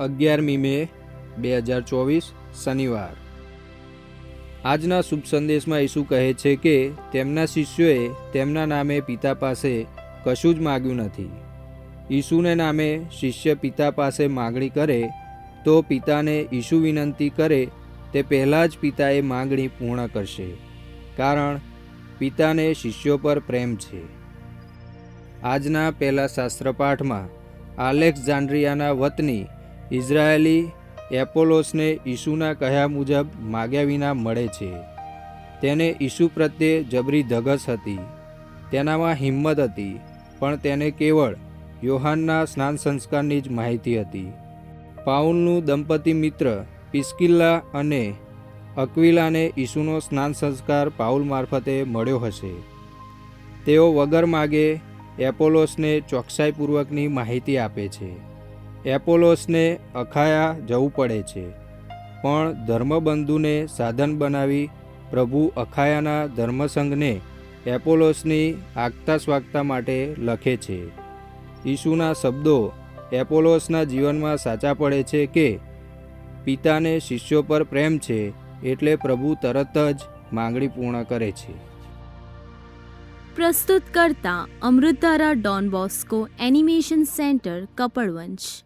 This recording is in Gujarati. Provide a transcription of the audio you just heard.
અગિયારમી મે, બે હજાર ચોવીસ, શનિવાર. આજના શુભ સંદેશમાં ઈસુ કહે છે કે, તેમના શિષ્યોએ તેમના નામે પિતા પાસે કશું જ માગ્યું નથી. ઈસુને નામે શિષ્ય પિતા પાસે માગણી કરે, તો પિતાને ઈસુ વિનંતી કરે, તે પહેલાં જ પિતાએ માગણી પૂર્ણ કરશે. કારણ, પિતાને શિષ્યો પર પ્રેમ છે. આજના પહેલા શાસ્ત્રપાઠમાં આલેક્ઝાન્ડ્રિયાના વતની ઇઝરાયેલી એપોલોસને ઈસુના કહ્યા મુજબ માગ્યા વિના મળે છે. તેને ઈસુ પ્રત્યે જબરી ધગસ હતી. તેનામાં હિંમત હતી, પણ તેને કેવળ યોહાનના સ્નાન સંસ્કારની જ માહિતી હતી. પાઉલનું દંપતી મિત્ર પિસ્કિલ્લા અને અક્વિલાને ઈસુનો સ્નાન સંસ્કાર પાઉલ મારફતે મળ્યો હશે. તેઓ વગર માગે એપોલોસને ચોકસાઈપૂર્વકની માહિતી આપે છે. એપોલોસને અખાયા જવું પડે છે. પણ ધર્મબંધુને સાધન બનાવી પ્રભુ અખાયાના ધર્મસંઘને એપોલોસની આગતા સ્વાગતા માટે લખે છે. ઈસુના શબ્દો એપોલોસના જીવનમાં સાચા પડે છે કે પિતાને શિષ્યો પર પ્રેમ છે એટલે પ્રભુ તરત જ માંગણી પૂર્ણ કરે છે. પ્રસ્તુત કરતા અમૃતારા Don Bosco animation centre Kapadvanj